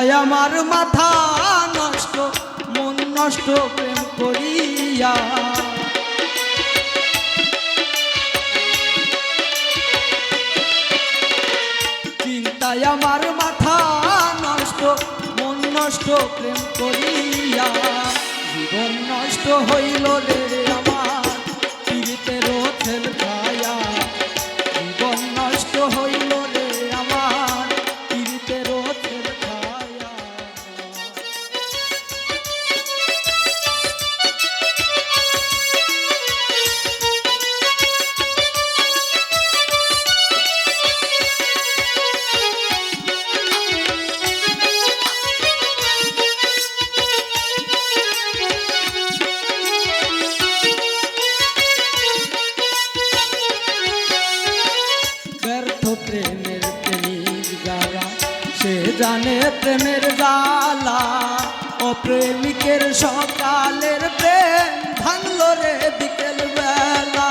চিন্তায় আমার মাথা নষ্ট, মন নষ্ট প্রেম করিয়া। চিন্তায় আমার মাথা নষ্ট, মন নষ্ট প্রেম করিয়া। জীবন নষ্ট হইল রে। যারা সে জানে প্রেমের জ্বালা অপ্রেমিকের সকালের প্রেম ভাঙল রে বিকেল বেলা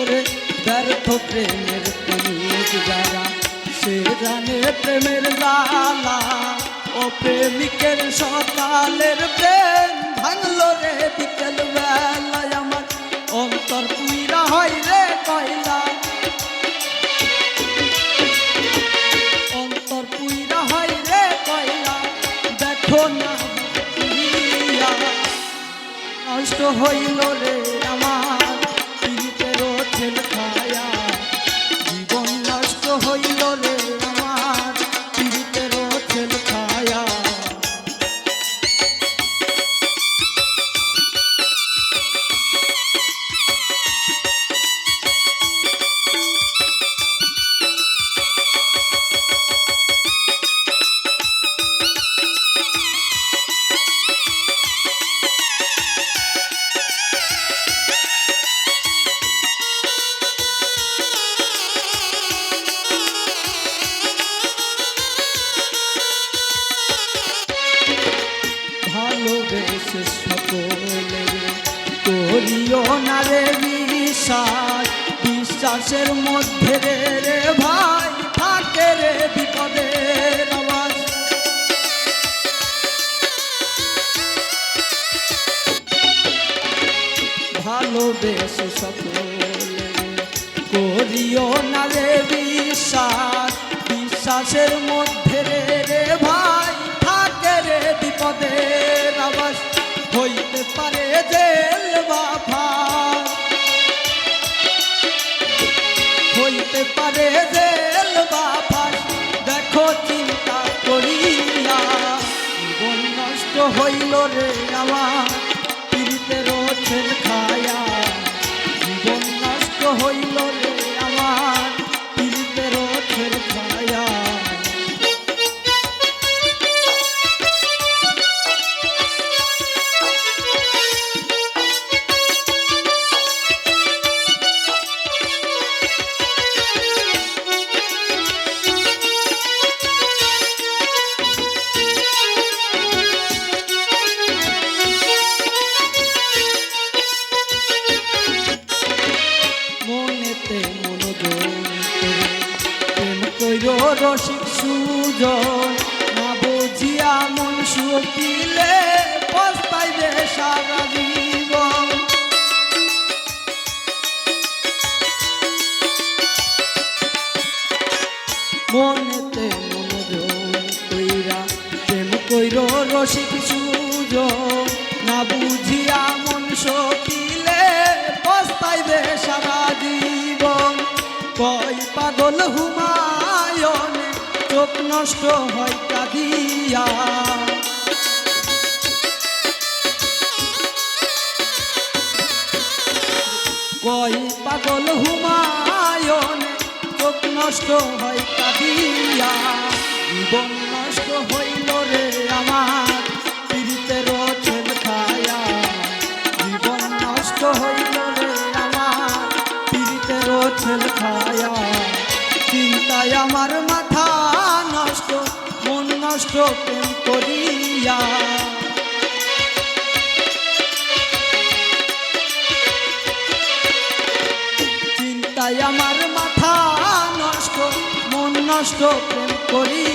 ওরে ব্যর্থ প্রেমের প্রেমিক যারা, সে জানে প্রেমের জ্বালা ও প্রেমিকের সকালের প্রেম ভাঙলো রে বিকেল পুইরা হয় রে কয়লা অন্তর পুইরা হয় রে কয়লা দেখো না নষ্ট হইল রে আমার। ভালোবেসে সকলে করিও না রে বিশ্বাস, বিশ্বাসের মধ্যে রে রে ভাই, থাকে রে বিপদের আওয়াজ। ভালোবেসে সকলে করিও না রে বিশ্বাস, বিশ্বাসের মধ্যে পারে জেল বা ফাঁস। হইতে পারে জেল বা ফাঁস। দেখো চিন্তা করিয়া নষ্ট হইল রে আমার রসিক সুজন, না বুঝিয়া মন সুপিলে পস্তাইবে সারা জীবন। মনেতে মনোযোগ কইরা প্রেম কইর রসিক সুজন, না বুঝিয়া চোখ নষ্ট হয় কাঁদিয়া। কই পাগল হুমায়ন চোখ নষ্ট হয় কাঁদিয়া। জীবন নষ্ট হইল রে। নষ্ট প্রেম করিয়া। চিন্তায় আমার মাথা নষ্ট মন নষ্ট প্রেম করিয়া।